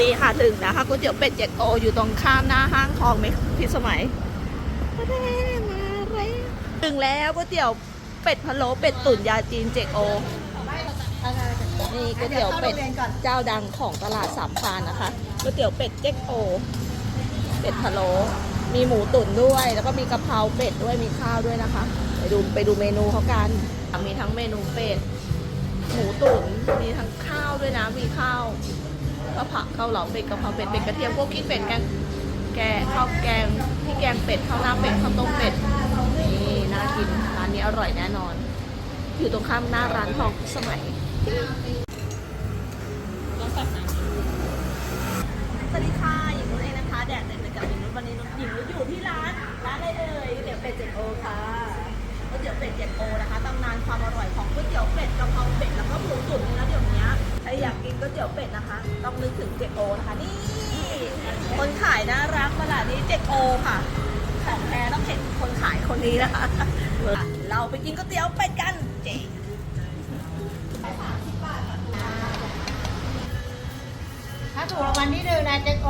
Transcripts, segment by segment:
นี่ค่ะถึงนะคะก๋วยเตี๋ยวเป็ดเจ็ดโออยู่ตรงข้ามหน้าห้างทองไหมพิสมัยมาแล้วถึงแล้วก๋วยเตี๋ยวเป็ดพะโล้เป็ดตุ๋นยาจีนเจ็ดโอนี่ก๋วยเตี๋ยวเป็ดเจ้าดังของตลาดสามพานนะคะก๋วยเตี๋ยวเป็ดเจ๊กโอ เป็ดพะโล้มีหมูตุ๋นด้วย แล้วก็มีกะเพราเป็ดด้วยมีข้าวด้วยนะคะ ไปดูไปดูเมนูเขากัน มีทั้งเมนูเป็ดหมูตุ๋นมีทั้งข้าวด้วยนะมีข้าว กะเพราข้าวเหลาเป็ดกะเพราเป็ดเป็ดกระเทียมพวกกิ้งเป็ดแกงแกข้าวแกงที่แกงเป็ดข้าวหน้าเป็ดข้าวต้มเป็ดนี่น่ากินร้านนี้อร่อยแน่นอน อยู่ตรงข้ามหน้าร้านทองสมัยสวัสดีค่ะหญิงนุ้ยเองนะคะแดดเด็ดเลยกับหญิงนุ้ยวันนี้หญิงนุ้ยอยู่ที่ร้านร้านอะไรเอ่ยเตี๋ยวเป็ดเจ็ดโอค่ะก๋วยเตี๋ยวเป็ดเจ็ดโอนะคะตำนาน รักขนาดนี้เจ็ดโอค่ะของแท้ต้องเห็นคนขายคนนี้นะคะ เราไปกินก๋วยเตี๋ยวเป็ดกัน เจ๊ถ้าถูกรางวัลที่หนึ่งนะเจ๊กโอ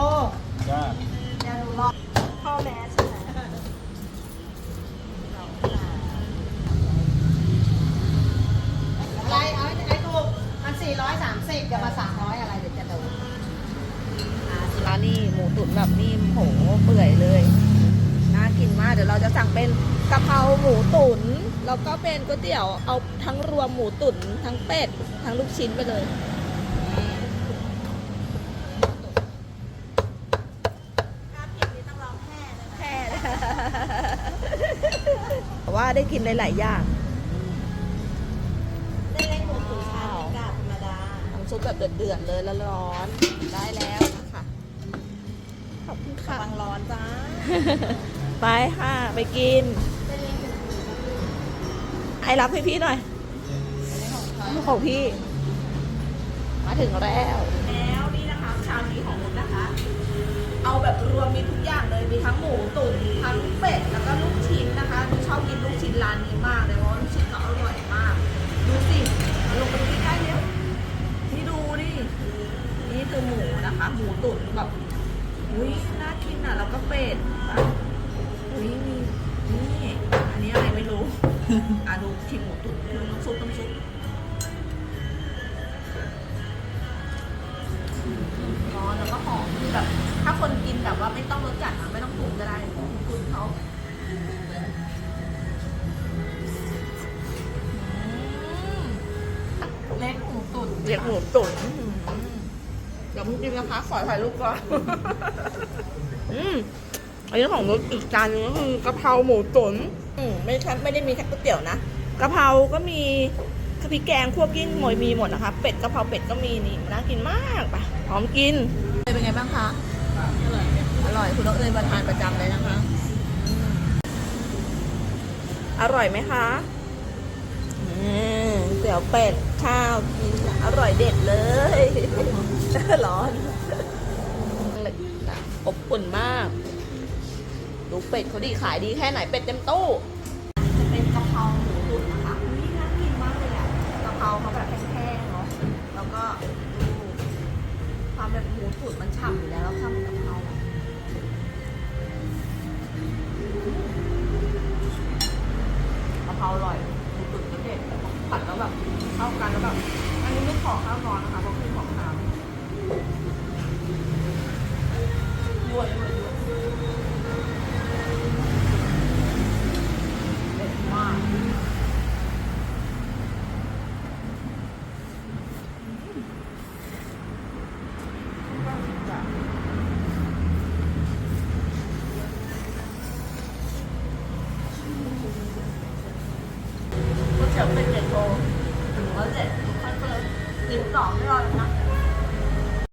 จ้าเดี๋ยวหนูรอพ่อแม่ ตุ๋นแบบนิ่มโหเปื่อยเลยน่ากินมากเดี๋ยวเราจะสั่งเป็นกะเพราหมูตุ๋นแล้วก็เป็นก๋วยเตี๋ยวเอาทั้งรวมหมูตุ๋นทั้งเป็ดทั้งลูกชิ้นไปเลยแค่เลยแต่ว่าได้กินหลาย ๆ อย่างได้เล็กหมูตุ๋นชามกาธรรมดาน้ำซุปแบบเดือด ๆ เลยแล้วร้อนๆได้แล้วนะคะข อบคุณค่ะบางร้อนจ้า ไปค่ะ ไปกิน ไอรับให้พี่หน่อย ของพี่ มาถึงแล้ว แล้วนี่นะคะชามนี้ของนุชนะคะ เอาแบบรวมมีทุกอย่างเลย มีทั้งหมูตุ๋นทั้งเป็ด แล้วก็ลูกชิ้นนะคะนุชชอบกินลูกชิ้นร้านนี้มากเลยเพราะว่าลูกชิ้นเขาอร่อยมาก ดูสิลงไปดูใกล้ๆเร็วนี่ดูดินี่คือหมูนะคะ หมูตุ๋นแบบ อุ้ยน่ากินอะแล้วก็เป็ดแบบอุ้ยมีนี่อันนี้อะไรไม่รู้อะดูชิมหมูตุ๋นดูน้ำซุปน้ำซุปร้อนแล้วก็หอมคือแบบถ้าคนกินแบบว่าไม่ต้องรสจัดอะไม่ต้องปรุงก็ได้หมูตุ๋นเขาอืมเล็กหมูตุ๋นเรียกหมูตุ๋น เดี๋ยวมึงกินนะคะ ขอถ่ายรูปก่อน อืมอันนี้ของรสอีกจานหนึงก็คือกะเพราหมูตุ๋นอืมไม่ใช่ไม่ได้มีแค่ก๋วยเตี๋ยวนะกะเพราก็มีข้าวพริกแกงคั่วกิ้งหมยมีหมดนะคะ เป็ดกะเพราเป็ดก็มีนี่น่ากินมากไปพร้อมกินเป็นไงบ้างคะ อร่อยคุณต้องเอ่ยมาทานประจำเลยนะคะอืมอร่อยไหมคะ อืมเตี๋ยวเป็ดข้าวกินอร่อยเด็ดเลยร้อนอบอุ่นมากดูเป็ดเขาดีขายดีแค่ไหนเป็ดเต็มตู้ เข้ากันแล้วแบบอันนี้ไม่ขอข้าวร้อนนะคะเพราะคือของน้ำยั่วยั่วยั่วเด็ดมากก๋วยเตี๋ยวเป็ดเจ็ดโล เขาเจ็ดคอนเฟิร์มกิบสองไม่รอแล้วนะ